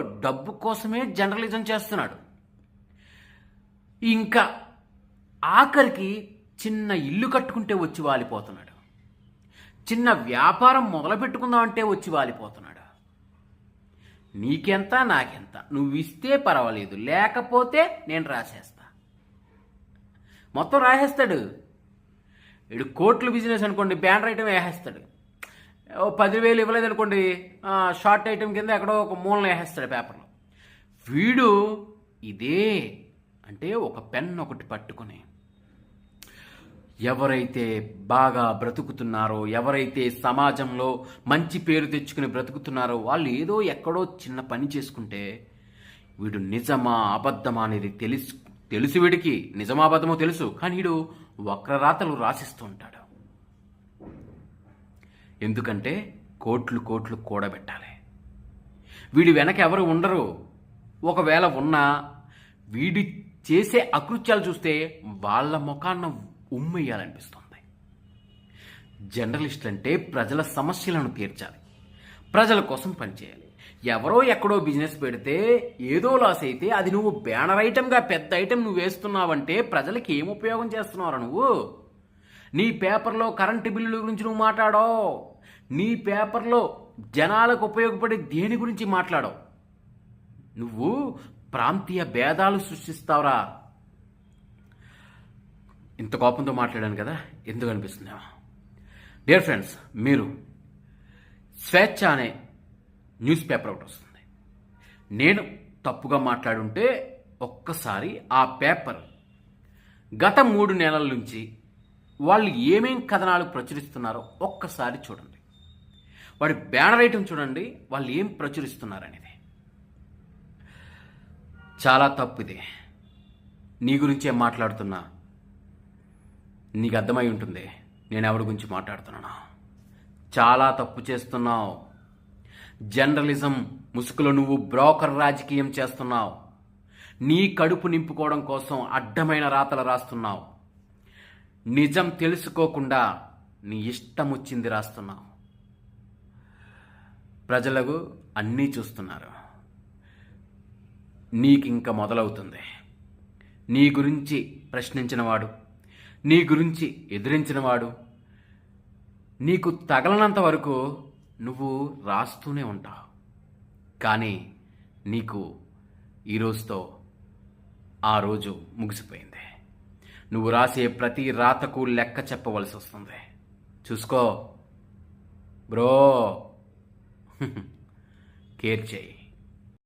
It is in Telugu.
డబ్బు కోసమే జర్నలిజం చేస్తున్నాడు. ఇంకా ఆఖరికి చిన్న ఇల్లు కట్టుకుంటే వచ్చి వాలిపోతున్నాడు. చిన్న వ్యాపారం మొదలు పెట్టుకుందామంటే వచ్చి వాలిపోతున్నాడు. నీకెంత నాకెంత? నువ్వు ఇస్తే పర్వాలేదు లేకపోతే నేను రాసేస్తా. మొత్తం రాసేస్తాడు. ఇడు కోట్లు బిజినెస్ అనుకోండి బ్యానర్ రైటం వేసేస్తాడు. ఓ పదివేలు ఇవ్వలేదు అనుకోండి షార్ట్ ఐటెం కింద ఎక్కడో ఒక మూలన వేసేస్తాడు పేపర్లో. వీడు ఇదే అంటే ఒక పెన్ ఒకటి పట్టుకుని ఎవరైతే బాగా బ్రతుకుతున్నారో ఎవరైతే సమాజంలో మంచి పేరు తెచ్చుకుని బ్రతుకుతున్నారో వాళ్ళు ఏదో ఎక్కడో చిన్న పని చేసుకుంటే వీడు నిజమా అబద్ధమా అనేది తెలుసు తెలుసు వీడికి. నిజమా అబద్ధమో తెలుసు. కానీ వీడు వక్రరాతలు రాసిస్తూ ఉంటాడు. ఎందుకంటే కోట్లు కోట్లు కూడబెట్టాలి. వీడి వెనక ఎవరు ఉండరు. ఒకవేళ ఉన్నా వీడి చేసే అకృత్యాలు చూస్తే వాళ్ళ ముఖాన్న ఉమ్మేయాలనిపిస్తుంది. జర్నలిస్ట్ అంటే ప్రజల సమస్యలను తీర్చాలి. ప్రజల కోసం పనిచేయాలి. ఎవరో ఎక్కడో బిజినెస్ పెడితే ఏదో లాస్ అయితే అది నువ్వు బ్యానర్ ఐటెంగా పెద్ద ఐటమ్ నువ్వు వేస్తున్నావంటే ప్రజలకి ఏం ఉపయోగం చేస్తున్నావు నువ్వు? నీ పేపర్లో కరెంటు బిల్లుల గురించి నువ్వు మాట్లాడో. నీ పేపర్లో జనాలకు ఉపయోగపడే దేని గురించి మాట్లాడవు? నువ్వు ప్రాంతీయ భేదాలు సృష్టిస్తావురా. ఇంత కోపంతో మాట్లాడాను కదా ఎందుకు అనిపిస్తుందేమో డియర్ ఫ్రెండ్స్ మీరు స్వేచ్ఛ అనే న్యూస్ పేపర్ ఒకటి వస్తుంది. నేను తప్పుగా మాట్లాడుంటే ఒక్కసారి ఆ పేపర్ గత మూడు నెలల నుంచి వాళ్ళు ఏమేం కథనాలు ప్రచురిస్తున్నారో ఒక్కసారి చూడండి. వాడి బ్యానర్ ఐటమ్ చూడండి వాళ్ళు ఏం ప్రచురిస్తున్నారనేది. చాలా తప్పు ఇది నీ గురించే మాట్లాడుతున్నా. నీకు అర్థమై ఉంటుంది. నేను ఎవరి గురించి మాట్లాడుతున్నాను. చాలా తప్పు చేస్తున్నావు. జర్నలిజం ముసుగులో నువ్వు బ్రోకర్ రాజకీయం చేస్తున్నావు. నీ కడుపు నింపుకోవడం కోసం అడ్డమైన రాతలు రాస్తున్నావు. నిజం తెలుసుకోకుండా నీ ఇష్టం వచ్చింది రాస్తున్నావు. ప్రజలకు అన్నీ చూస్తున్నారు. నీకు ఇంకా మొదలవుతుంది. నీ గురించి ప్రశ్నించినవాడు నీ గురించి ఎదిరించినవాడు నీకు తగలనంత వరకు నువ్వు రాస్తూనే ఉంటావు. కానీ నీకు ఈ రోజుతో ఆ రోజు ముగిసిపోయింది. నువ్వు రాసే ప్రతి రాతకు లెక్క చెప్పవలసి వస్తుంది. చూసుకో. బ్రో. కేర్ చేయి.